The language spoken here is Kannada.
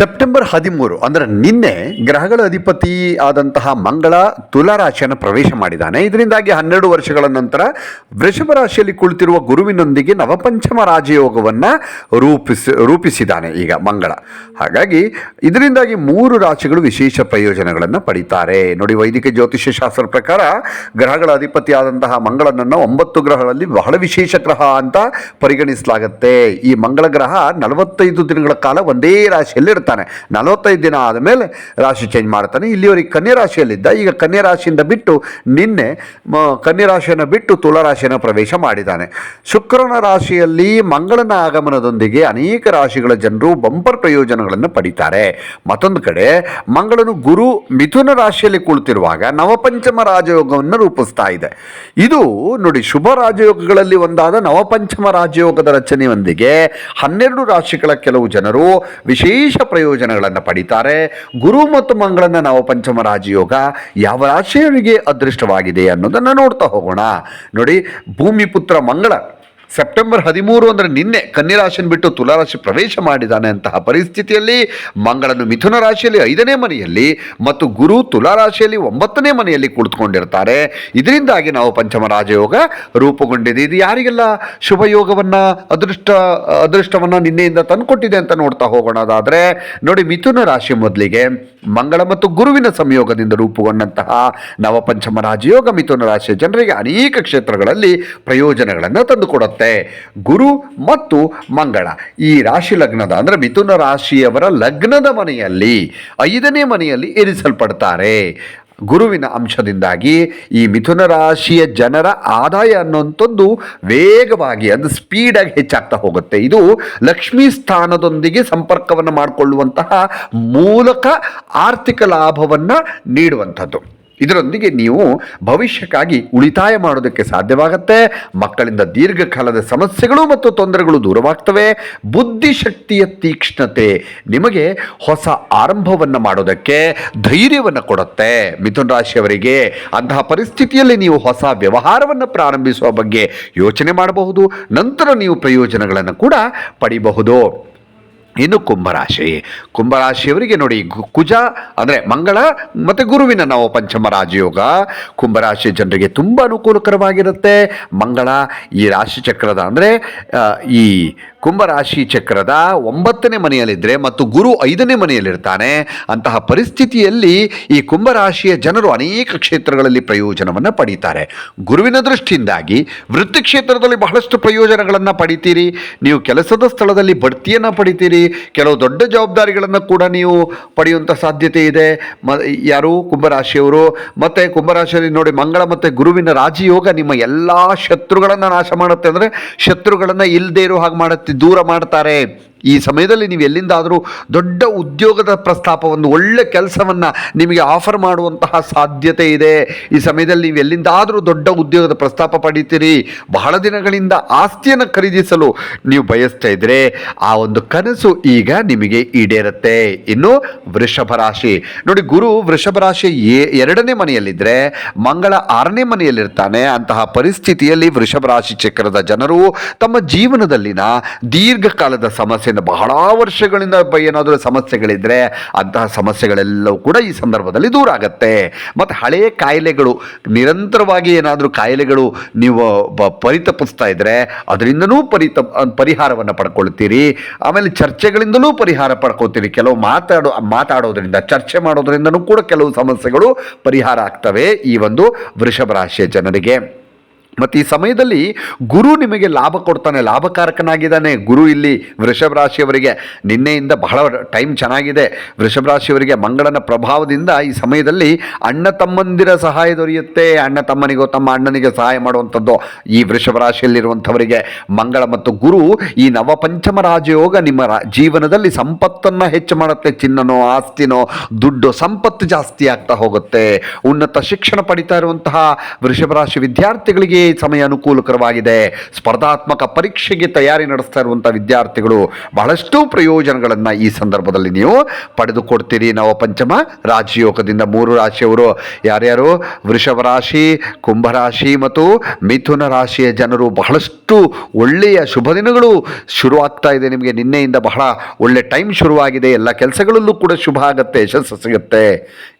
ಸೆಪ್ಟೆಂಬರ್ ಹದಿಮೂರು ಅಂದರೆ ನಿನ್ನೆ ಗ್ರಹಗಳ ಅಧಿಪತಿ ಆದಂತಹ ಮಂಗಳ ತುಲಾ ರಾಶಿಯನ್ನು ಪ್ರವೇಶ ಮಾಡಿದ್ದಾನೆ. ಇದರಿಂದಾಗಿ ಹನ್ನೆರಡು ವರ್ಷಗಳ ನಂತರ ವೃಷಭ ರಾಶಿಯಲ್ಲಿ ಕುಳಿತಿರುವ ಗುರುವಿನೊಂದಿಗೆ ನವಪಂಚಮ ರಾಜಯೋಗವನ್ನು ರೂಪಿಸಿ, ರೂಪಿಸಿದ್ದಾನೆ ಈಗ ಮಂಗಳ. ಹಾಗಾಗಿ ಇದರಿಂದಾಗಿ ಮೂರು ರಾಶಿಗಳು ವಿಶೇಷ ಪ್ರಯೋಜನಗಳನ್ನು ಪಡಿತಾರೆ. ನೋಡಿ ವೈದಿಕ ಜ್ಯೋತಿಷ್ಯ ಶಾಸ್ತ್ರ ಪ್ರಕಾರ ಗ್ರಹಗಳ ಅಧಿಪತಿ ಆದಂತಹ ಮಂಗಳನನ್ನು ಒಂಬತ್ತು ಗ್ರಹಗಳಲ್ಲಿ ಬಹಳ ವಿಶೇಷ ಗ್ರಹ ಅಂತ ಪರಿಗಣಿಸಲಾಗುತ್ತೆ. ಈ ಮಂಗಳ ಗ್ರಹ ನಲವತ್ತೈದು ದಿನಗಳ ಕಾಲ ಒಂದೇ ರಾಶಿಯಲ್ಲಿ ಇರ್ತಾನೆ ನಲವತ್ತೈದು ದಿನ ಆದಮೇಲೆ ರಾಶಿ ಚೇಂಜ್ ಮಾಡ್ತಾನೆ. ಇಲ್ಲಿವರಿಗೆ ಕನ್ಯಾ ರಾಶಿಯಲ್ಲಿದ್ದ, ಈಗ ಕನ್ಯಾ ರಾಶಿಯಿಂದ ಬಿಟ್ಟು ನಿನ್ನೆ ಕನ್ಯಾ ರಾಶಿಯನ್ನು ಬಿಟ್ಟು ತುಲಾ ರಾಶಿಯನ್ನು ಪ್ರವೇಶ ಮಾಡಿದ್ದಾನೆ. ಶುಕ್ರನ ರಾಶಿಯಲ್ಲಿ ಮಂಗಳನ ಆಗಮನದೊಂದಿಗೆ ಅನೇಕ ರಾಶಿಗಳ ಜನರು ಬಂಪರ್ ಪ್ರಯೋಜನಗಳನ್ನು ಪಡಿತಾರೆ. ಮತ್ತೊಂದು ಕಡೆ, ಮಂಗಳನು ಗುರು ಮಿಥುನ ರಾಶಿಯಲ್ಲಿ ಕುಳಿತಿರುವಾಗ ನವಪಂಚಮ ರಾಜಯೋಗವನ್ನು ರೂಪಿಸ್ತಾ ಇದೆ. ಇದು ನೋಡಿ, ಶುಭ ರಾಜಯೋಗಗಳಲ್ಲಿ ಒಂದಾದ ನವಪಂಚಮ ರಾಜಯೋಗದ ರಚನೆಯೊಂದಿಗೆ ಹನ್ನೆರಡು ರಾಶಿಗಳ ಕೆಲವು ಜನರು ವಿಶೇಷ ಪ್ರಯೋಜನಗಳನ್ನು ಪಡಿತಾರೆ. ಗುರು ಮತ್ತು ಮಂಗಳನ ನವಪಂಚಮ ರಾಜಯೋಗ ಯಾವ ರಾಶಿಯವರಿಗೆ ಅದೃಷ್ಟವಾಗಿದೆ ಅನ್ನೋದನ್ನು ನೋಡ್ತಾ ಹೋಗೋಣ. ನೋಡಿ ಭೂಮಿಪುತ್ರ ಮಂಗಳ. ಸೆಪ್ಟೆಂಬರ್ ಹದಿಮೂರು ಅಂದರೆ ನಿನ್ನೆ ಕನ್ಯರಾಶಿನ ಬಿಟ್ಟು ತುಲಾರಾಶಿ ಪ್ರವೇಶ ಮಾಡಿದ್ದಾನೆ ಅಂತಹ ಪರಿಸ್ಥಿತಿಯಲ್ಲಿ ಮಂಗಳನು ಮಿಥುನ ರಾಶಿಯಲ್ಲಿ ಐದನೇ ಮನೆಯಲ್ಲಿ ಮತ್ತು ಗುರು ತುಲಾರಾಶಿಯಲ್ಲಿ ಒಂಬತ್ತನೇ ಮನೆಯಲ್ಲಿ ಕುಳಿತುಕೊಂಡಿರ್ತಾರೆ. ಇದರಿಂದಾಗಿ ನಾವು ಪಂಚಮ ರಾಜಯೋಗ ರೂಪುಗೊಂಡಿದೆ ಇದು ಯಾರಿಗೆಲ್ಲ ಶುಭ ಯೋಗವನ್ನು, ಅದೃಷ್ಟ, ಅದೃಷ್ಟವನ್ನು ನಿನ್ನೆಯಿಂದ ತಂದುಕೊಟ್ಟಿದೆ ಅಂತ ನೋಡ್ತಾ ಹೋಗೋಣದಾದರೆ ನೋಡಿ, ಮಿಥುನ ರಾಶಿ ಮೊದಲಿಗೆ ಮಂಗಳ ಮತ್ತು ಗುರುವಿನ ಸಂಯೋಗದಿಂದ ರೂಪುಗೊಂಡಂತಹ ನವಪಂಚಮ ರಾಜಯೋಗ ಮಿಥುನ ರಾಶಿಯ ಜನರಿಗೆ ಅನೇಕ ಕ್ಷೇತ್ರಗಳಲ್ಲಿ ಪ್ರಯೋಜನಗಳನ್ನು ತಂದುಕೊಡುತ್ತೆ. ಗುರು ಮತ್ತು ಮಂಗಳ. ಈ ರಾಶಿ ಲಗ್ನದ ಅಂದರೆ ಮಿಥುನ ರಾಶಿಯವರ ಲಗ್ನದ ಮನೆಯಲ್ಲಿ, ಐದನೇ ಮನೆಯಲ್ಲಿ ಇರಿಸಲ್ಪಡ್ತಾರೆ. ಗುರುವಿನ ಅಂಶದಿಂದಾಗಿ ಈ ಮಿಥುನ ರಾಶಿಯ ಜನರ ಆದಾಯ ಅನ್ನುವಂಥದ್ದು ವೇಗವಾಗಿ ಅದು ಸ್ಪೀಡಾಗಿ ಹೆಚ್ಚಾಗ್ತಾ ಹೋಗುತ್ತೆ. ಇದು ಲಕ್ಷ್ಮೀ ಸ್ಥಾನದೊಂದಿಗೆ ಸಂಪರ್ಕವನ್ನು ಮಾಡಿಕೊಳ್ಳುವಂತಹ ಮೂಲಕ ಆರ್ಥಿಕ ಲಾಭವನ್ನು ನೀಡುವಂಥದ್ದು. ಇದರೊಂದಿಗೆ ನೀವು ಭವಿಷ್ಯಕ್ಕಾಗಿ ಉಳಿತಾಯ ಮಾಡೋದಕ್ಕೆ ಸಾಧ್ಯವಾಗುತ್ತೆ. ಮಕ್ಕಳಿಂದ ದೀರ್ಘಕಾಲದ ಸಮಸ್ಯೆಗಳು ಮತ್ತು ತೊಂದರೆಗಳು ದೂರವಾಗ್ತವೆ. ಬುದ್ಧಿಶಕ್ತಿಯ ತೀಕ್ಷ್ಣತೆ ನಿಮಗೆ ಹೊಸ ಆರಂಭವನ್ನು ಮಾಡೋದಕ್ಕೆ ಧೈರ್ಯವನ್ನು ಕೊಡುತ್ತೆ. ಮಿಥುನ ರಾಶಿಯವರಿಗೆ ಅಂತಹ ಪರಿಸ್ಥಿತಿಯಲ್ಲಿ ನೀವು ಹೊಸ ವ್ಯವಹಾರವನ್ನು ಪ್ರಾರಂಭಿಸುವ ಬಗ್ಗೆ ಯೋಚನೆ ಮಾಡಬಹುದು. ನಂತರ ನೀವು ಪ್ರಯೋಜನಗಳನ್ನು ಕೂಡ ಪಡಿಬಹುದು. ಇನ್ನು ಕುಂಭರಾಶಿ ಕುಂಭರಾಶಿಯವರಿಗೆ ನೋಡಿ ಕುಜ ಅಂದರೆ ಮಂಗಳ ಮತ್ತು ಗುರುವಿನ ನಾವು ಪಂಚಮ ರಾಜಯೋಗ. ಕುಂಭರಾಶಿ ಜನರಿಗೆ ತುಂಬ ಅನುಕೂಲಕರವಾಗಿರುತ್ತೆ. ಮಂಗಳ ಈ ರಾಶಿ ಚಕ್ರದ ಅಂದರೆ ಈ ಕುಂಭರಾಶಿ ಚಕ್ರದ ಒಂಬತ್ತನೇ ಮನೆಯಲ್ಲಿದ್ದರೆ ಮತ್ತು ಗುರು ಐದನೇ ಮನೆಯಲ್ಲಿರ್ತಾನೆ. ಅಂತಹ ಪರಿಸ್ಥಿತಿಯಲ್ಲಿ ಈ ಕುಂಭರಾಶಿಯ ಜನರು ಅನೇಕ ಕ್ಷೇತ್ರಗಳಲ್ಲಿ ಪ್ರಯೋಜನವನ್ನು ಪಡೀತಾರೆ. ಗುರುವಿನ ದೃಷ್ಟಿಯಿಂದಾಗಿ ವೃತ್ತಿ ಕ್ಷೇತ್ರದಲ್ಲಿ ಬಹಳಷ್ಟು ಪ್ರಯೋಜನಗಳನ್ನು ಪಡಿತೀರಿ. ನೀವು ಕೆಲಸದ ಸ್ಥಳದಲ್ಲಿ ಬಡ್ತಿಯನ್ನು ಪಡಿತೀರಿ. ಕೆಲವು ದೊಡ್ಡ ಜವಾಬ್ದಾರಿಗಳನ್ನು ಕೂಡ ನೀವು ಪಡೆಯುವಂಥ ಸಾಧ್ಯತೆ ಇದೆ. ಮ, ಯಾರು? ಕುಂಭರಾಶಿಯವರು. ಮತ್ತು ಕುಂಭರಾಶಿಯಲ್ಲಿ ನೋಡಿ ಮಂಗಳ ಮತ್ತು ಗುರುವಿನ ರಾಜಯೋಗ ನಿಮ್ಮ ಎಲ್ಲ ಶತ್ರುಗಳನ್ನು ನಾಶ ಮಾಡುತ್ತೆ ಅಂದರೆ ಶತ್ರುಗಳನ್ನು ಇಲ್ಲದೇ ಇರೋ ಹಾಗೆ ಮಾಡುತ್ತೆ, ದೂರ ಮಾಡ್ತಾರೆ. ಈ ಸಮಯದಲ್ಲಿ ನೀವು ಎಲ್ಲಿಂದಾದರೂ ದೊಡ್ಡ ಉದ್ಯೋಗದ ಪ್ರಸ್ತಾಪವನ್ನು, ಒಳ್ಳೆ ಕೆಲಸವನ್ನು ನಿಮಗೆ ಆಫರ್ ಮಾಡುವಂತಹ ಸಾಧ್ಯತೆ ಇದೆ. ಈ ಸಮಯದಲ್ಲಿ ನೀವು ಎಲ್ಲಿಂದಾದರೂ ದೊಡ್ಡ ಉದ್ಯೋಗದ ಪ್ರಸ್ತಾಪ ಪಡೀತೀರಿ. ಬಹಳ ದಿನಗಳಿಂದ ಆಸ್ತಿಯನ್ನು ಖರೀದಿಸಲು ನೀವು ಬಯಸ್ತಾ ಇದ್ದರೆ ಆ ಒಂದು ಕನಸು ಈಗ ನಿಮಗೆ ಈಡೇರುತ್ತೆ. ಇನ್ನು ವೃಷಭ ರಾಶಿ. ನೋಡಿ, ಗುರು ವೃಷಭ ರಾಶಿ ಎರಡನೇ ಮನೆಯಲ್ಲಿದ್ದರೆ ಮಂಗಳ ಆರನೇ ಮನೆಯಲ್ಲಿರ್ತಾನೆ. ಅಂತಹ ಪರಿಸ್ಥಿತಿಯಲ್ಲಿ ವೃಷಭ ರಾಶಿ ಚಕ್ರದ ಜನರು ತಮ್ಮ ಜೀವನದಲ್ಲಿನ ದೀರ್ಘಕಾಲದ ಸಮಸ್ಯೆಯಿಂದ ಬಹಳ ವರ್ಷಗಳಿಂದ ಏನಾದರೂ ಸಮಸ್ಯೆಗಳಿದ್ದರೆ ಅಂತಹ ಸಮಸ್ಯೆಗಳೆಲ್ಲವೂ ಕೂಡ ಈ ಸಂದರ್ಭದಲ್ಲಿ ದೂರ ಆಗತ್ತೆ. ಮತ್ತು ಹಳೆಯ ಕಾಯಿಲೆಗಳು, ನಿರಂತರವಾಗಿ ಏನಾದರೂ ಕಾಯಿಲೆಗಳು ನೀವು ಪರಿತಪಿಸ್ತಾ ಇದ್ದರೆ ಅದರಿಂದನೂ ಪರಿತ, ಪರಿಹಾರವನ್ನು ಪಡ್ಕೊಳ್ತೀರಿ. ಆಮೇಲೆ ಚರ್ಚೆಗಳಿಂದಲೂ ಪರಿಹಾರ ಪಡ್ಕೋತೀರಿ. ಕೆಲವು ಮಾತಾಡೋ, ಮಾತಾಡೋದ್ರಿಂದ, ಚರ್ಚೆ ಮಾಡೋದ್ರಿಂದನೂ ಕೂಡ ಕೆಲವು ಸಮಸ್ಯೆಗಳು ಪರಿಹಾರ ಆಗ್ತವೆ ಈ ಒಂದು ವೃಷಭ ರಾಶಿಯ ಜನರಿಗೆ. ಮತ್ತು ಈ ಸಮಯದಲ್ಲಿ ಗುರು ನಿಮಗೆ ಲಾಭ ಕೊಡ್ತಾನೆ, ಲಾಭಕಾರಕನಾಗಿದ್ದಾನೆ. ಗುರು ಇಲ್ಲಿ ವೃಷಭ ರಾಶಿಯವರಿಗೆ ನಿನ್ನೆಯಿಂದ ಬಹಳ ಟೈಮ್ ಚೆನ್ನಾಗಿದೆ. ವೃಷಭ ರಾಶಿಯವರಿಗೆ ಮಂಗಳನ ಪ್ರಭಾವದಿಂದ ಈ ಸಮಯದಲ್ಲಿ ಅಣ್ಣ ತಮ್ಮಂದಿರ ಸಹಾಯ ದೊರೆಯುತ್ತೆ. ಅಣ್ಣ ತಮ್ಮನಿಗೋ ತಮ್ಮ ಅಣ್ಣನಿಗೆ ಸಹಾಯ ಮಾಡುವಂಥದ್ದು ಈ ವೃಷಭ ರಾಶಿಯಲ್ಲಿರುವಂಥವರಿಗೆ. ಮಂಗಳ ಮತ್ತು ಗುರು ಈ ನವಪಂಚಮ ರಾಜಯೋಗ ನಿಮ್ಮ ಜೀವನದಲ್ಲಿ ಸಂಪತ್ತನ್ನು ಹೆಚ್ಚು ಮಾಡುತ್ತೆ. ಚಿನ್ನನೋ, ಆಸ್ತಿನೋ, ದುಡ್ಡು ಸಂಪತ್ತು ಜಾಸ್ತಿ ಆಗ್ತಾ ಹೋಗುತ್ತೆ. ಉನ್ನತ ಶಿಕ್ಷಣ ಪಡಿತಾ ಇರುವಂತಹ ವೃಷಭ ರಾಶಿ ವಿದ್ಯಾರ್ಥಿಗಳಿಗೆ ಸಮಯ ಅನುಕೂಲಕರವಾಗಿದೆ ಸ್ಪರ್ಧಾತ್ಮಕ ಪರೀಕ್ಷೆಗೆ ತಯಾರಿ ನಡೆಸ್ತಾ ಇರುವಂಥ ವಿದ್ಯಾರ್ಥಿಗಳು ಬಹಳಷ್ಟು ಪ್ರಯೋಜನಗಳನ್ನು ಈ ಸಂದರ್ಭದಲ್ಲಿ ನೀವು ಪಡೆದುಕೊಡ್ತೀರಿ. ನವಪಂಚಮ ರಾಜಯೋಗದಿಂದ ಮೂರು ರಾಶಿಯವರು ಯಾರ್ಯಾರು? ವೃಷಭ ರಾಶಿ ಕುಂಭರಾಶಿ ಮತ್ತು ಮಿಥುನ ರಾಶಿಯ ಜನರು ಬಹಳಷ್ಟು ಒಳ್ಳೆಯ ಶುಭ ದಿನಗಳು ಶುರುವಾಗ್ತಾ ಇದೆ. ನಿಮಗೆ ನಿನ್ನೆಯಿಂದ ಬಹಳ ಒಳ್ಳೆ ಟೈಮ್ ಶುರುವಾಗಿದೆ. ಎಲ್ಲ ಕೆಲಸಗಳಲ್ಲೂ ಕೂಡ ಶುಭ ಆಗುತ್ತೆ, ಯಶಸ್ಸು ಸಿಗುತ್ತೆ.